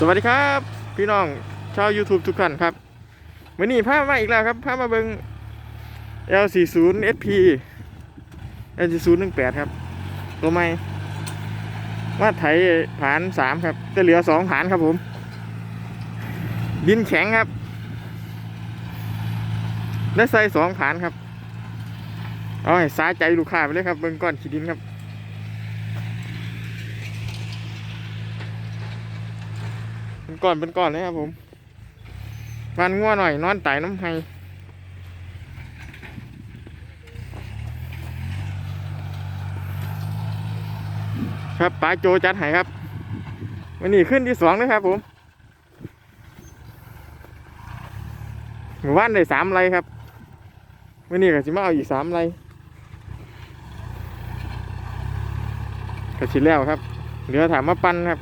สวัสดีครับ พี่น้องชาว YouTube ทุกท่านครับวันนี้พามาอีกแล้วครับพามาเบิง L40 SP L4018 ครับ ตัวใหม่มาไถผานสามครับ จะเหลือสองผานครับผม ดินแข็งครับ ได้ใส่สองผานครับ เอาให้สาใจลูกค้าไปเลยครับเบิงก้อนขีดินครับ เป็นก้อนเป็นก้อนเลยครับผมมันง่วหน่อยนอนไต่น้ำไห้ครับปลาโจจัดให้ครับวันนี้ขึ้นที่สองเลยครับผมหมู่บ้านได้สามไรครับวันนี้ก็จะมาเอาอีกสามไรก็ชิแล้วครับเหลือถามมาปั้นครับ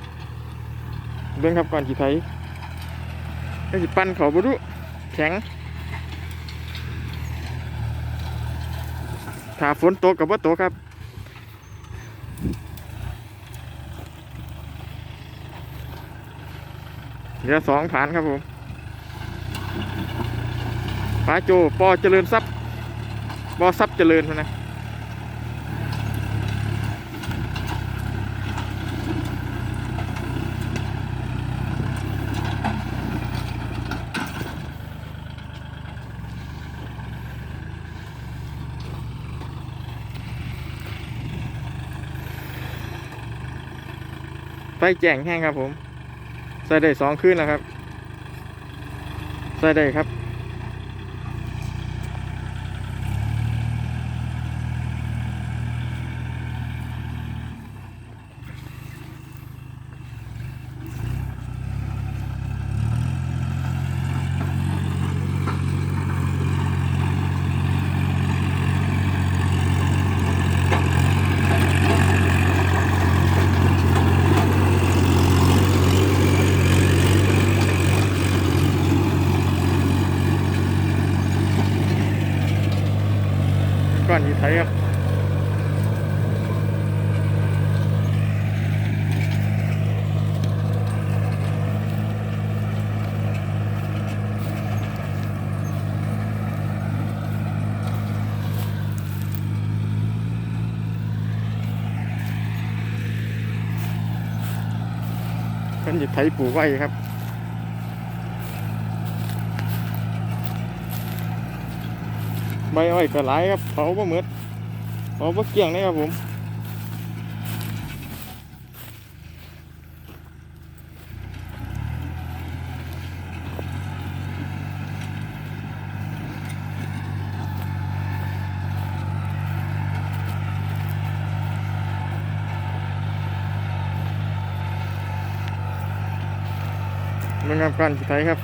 เบิ่งครับก่อนจีไทยก็สิปั้นเขาบุรุแข็งถ้าฝนตกกับว่าตกครับเหลือสองฐานครับผมป้าโจปอเจริญทรัพย์ปอทรัพย์เจริญนะ แจ้งแห้งครับผม ใส่ได้สองคืนแล้วครับ ใส่ได้ครับ ก่อนยีไทยครับคนยีไทยปลูกไว้ครับ ใบอ้อยก็หลายครับเผาบ่หมดเผาบ่เกลี้ยงเลยครับผมมันงามกันสุดท้ายครับ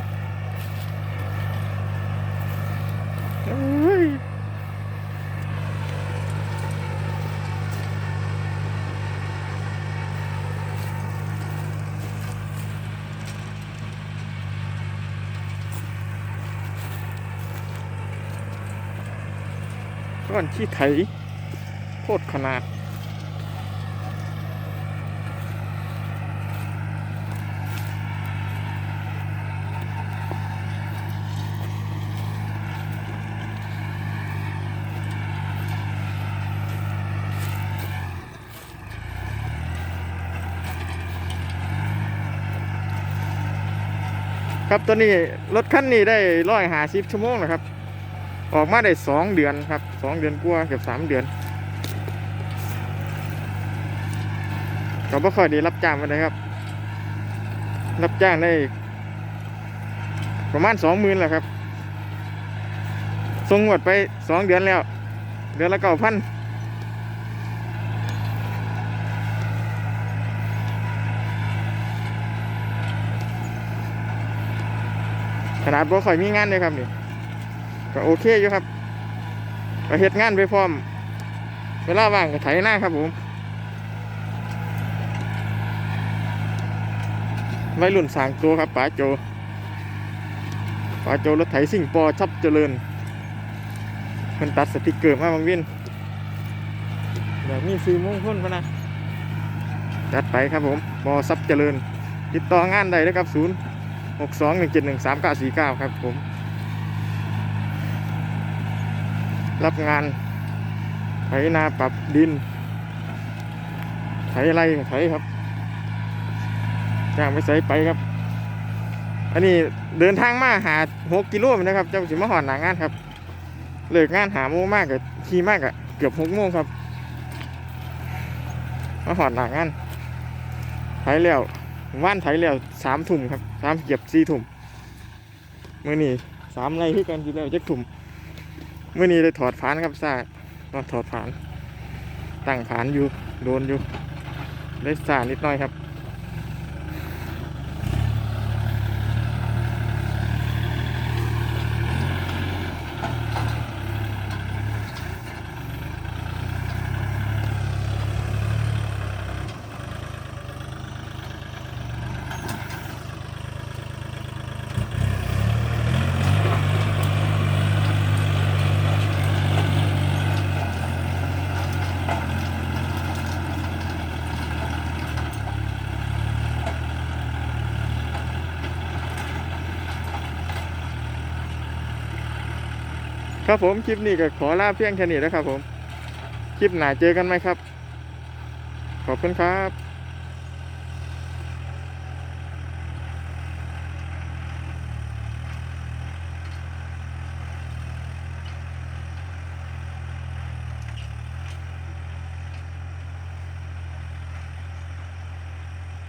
เอ้ย ก้อนขี้ไถโคตรขนาด ครับตัวนี้รถคันนี้ได้ร้อยหาสิบชั่วโมงนะครับ ออกมาได้สองเดือนครับสองเดือนกว่าเกือบสามเดือนก็ไม่ค่อยได้รับจ้างมาเลยครับ รับจ้างได้ ประมาณสองหมื่นแหละครับส่งหมดไปสองเดือนแล้ว เดือนละเก้าพันขนาดบ่ค่อยมีงานเลยครับนี่ ก็โอเคอยู่ครับก็เฮ็ดงานไปพร้อม เวลาว่างก็ไถหน้าครับผมวัยรุ่นสางตัวครับป๋าโจป๋าโจรถไถสิ่งปอชับเจริญมันตัดสติกเกอร์มาบางวินเดี๋ยวมีซื้อมงคลมานะจัดไปครับผมปอซับเจริญ ติดต่องานได้นะครับศูนย์หกสองหนึ่งเจ็ดหนึ่งสามเก้าสี่เก้าครับผม รับงานไถนาปรับดิน ไถไรก็ไถครับจ้างไปใส่ไปครับ อันนี้เดินทางมาหาหกกิโลนะครับเจ้าสิมาหอดหนางานครับเลิกงานหาโมงมากกับขี่มากกับเกือบหกโมงครับมาหอดหนางานไถแล้วว่านไถแล้วสามถุ่มครับสามเก็บสี่ถุ่มมื่อนี้สามไรที่กันอยู่แล้วจักถุ่ม เมื่อนี้ได้ถอดผานครับซ่าต้องถอดผานตั้งผานอยู่โดนอยู่ได้ซ่านิดหน่อยครับ ครับผมคลิปนี้ก็ขอลาเพียงแค่นี้นะครับผม คลิปหน้าเจอกันไหมครับ ขอบคุณครับ